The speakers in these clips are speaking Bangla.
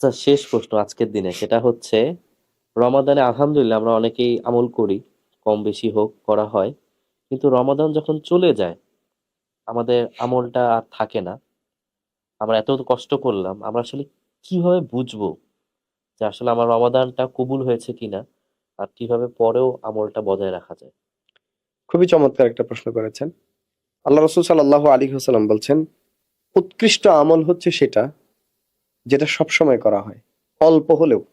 আচ্ছা শেষ প্রশ্ন আজকের দিনে। সেটা হচ্ছে, রমাদানে আলহামদুলিল্লাহ আমরা অনেকেই আমল করি, কম বেশি হোক, করা হয়। কিন্তু রমাদান যখন চলে যায়, আমাদের আমলটা আর থাকে না। আমরা এত কষ্ট করলাম, আমরা আসলে কীভাবে বুঝব যে আসলে আমার রমাদানটা কবুল হয়েছে কিনা আর কীভাবে পরেও আমলটা বজায় রাখা যায়? খুবই চমৎকার একটা প্রশ্ন করেছেন। আল্লাহ রসুল সাল্লাহ আলী হাসালাম বলছেন, উৎকৃষ্ট আমল হচ্ছে সেটা যেটা সবসময় করা হয়, অল্প হলেও।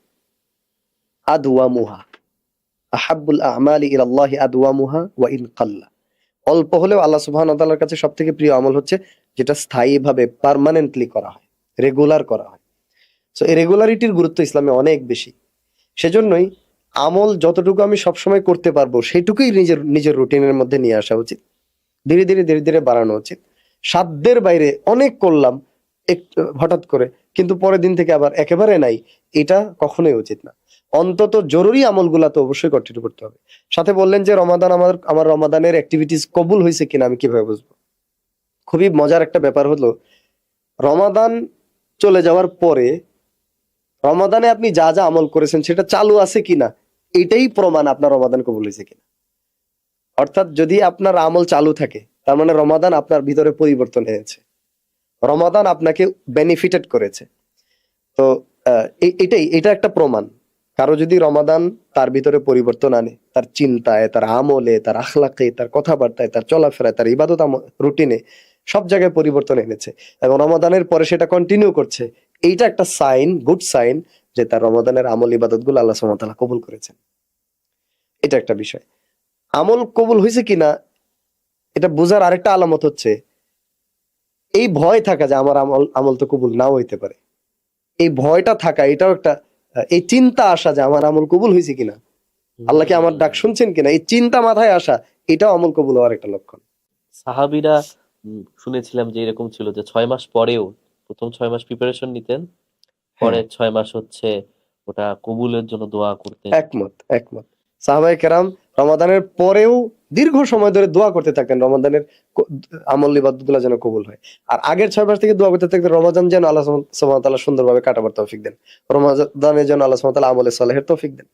আদুয়া মুহা। আহাবুল আমালি ইলাল্লাহি আদুয়া মুহা ওয়া ইন কাল্লা। অল্প হলেও আল্লাহ সুবহান তাআলার কাছে সব থেকে প্রিয় আমল হচ্ছে যেটা স্থায়ীভাবে পার্মানেন্টলি করা হয় রেগুলার করা হয়। তো এই রেগুলারিটির গুরুত্ব ইসলামে অনেক বেশি। সেজন্যই আমল যতটুকু আমি সবসময় করতে পারব, সেটুকুই নিজের নিজের রুটিনের মধ্যে নিয়ে আসা উচিত। ধীরে ধীরে ধীরে ধীরে বাড়ানো উচিত। সাধ্যের বাইরে অনেক করলাম, একটু, হঠাৎ করে কিন্তু পরের দিন থেকে আবার একেবারে নাই। এটা কখনোই উচিত না। অন্তত জরুরি আমলগুলা তো অবশ্যই কন্টিনিউ করতে হবে। সাথে বললেন যে, রমাদান আমার আমার রমাদানের অ্যাক্টিভিটিস কবুল হয়েছে কিনা আমি কীভাবে বুঝব? খুবই মজার একটা ব্যাপার হলো, রমাদান চলে যাওয়ার পরে রমাদানে আপনি যা যা আমল করেছেন সেটা চালু আছে কিনা, এটাই প্রমাণ আপনার রমাদান কবুল হয়েছে কিনা। অর্থাৎ যদি আপনার আমল চালু থাকে, তার মানে রমাদান আপনার ভিতরে পরিবর্তন এনেছে রমাদান আপনাকে বেনিফিটেড করেছে। তো এটাই, এটা একটা প্রমাণ। কারও যদি রমাদান তার ভিতরে পরিবর্তন আনে, তার চিন্তায়, তার আমলে, তার আখলাকে, তার কথাবার্তায়, তার চলাফেরায়, তার ইবাদত রুটিনে সব জায়গায় পরিবর্তন এনেছে এবং রমাদানের পরে সেটা কন্টিনিউ করছে, এইটা একটা সাইন গুড সাইন যে তার রমাদানের আমল ইবাদতগুলো আল্লাহ সুবহানাহু কবুল করেছেন। এটা একটা বিষয়। আমল কবুল হয়েছে কিনা, এটা বোঝার আরেকটা আলামত হচ্ছে এই ভয় থাকা যে আমার আমল আমল তো কবুল নাও হইতে পারে। এই ভয়টা থাকা এটাও একটা এই চিন্তা আসা যে আমার আমল কবুল হয়েছে কিনা। আল্লাহ কি আমার ডাক শুনছেন কিনা? এই চিন্তা মাথায় আসা এটাও আমল কবুল হওয়ার একটা লক্ষণ। সাহাবিরা শুনেছিলাম যে এরকম ছিল যে ছয় মাস পরেও প্রথম ছয় মাস প্রিপারেশন নিতেন পরে ছয় মাস হচ্ছে ওটা কবুলের জন্য দোয়া করতেন। একমত একমত। সাহাবাই কেরাম রমাদানের পরেও দীর্ঘ সময় ধরে দোয়া করতে থাকেন রমাদানের আমল ইবাদতগুলো যেন কবুল হয়। আর আগের ছয় মাস থেকে দোয়া করতে থাকতেন, রমাজান যেন আল্লাহ সুবহানাহু সুন্দরভাবে কাটাবার তৌফিক দেন। রমাদানের যেন আল্লাহ সুবহানাহু আমলে সালেহের তৌফিক দেন।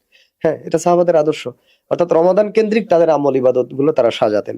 হ্যাঁ এটা সাহাবাদের আদর্শ। অর্থাৎ রমাদান কেন্দ্রিক তাদের আমল ইবাদতগুলো তারা সাজাতেন।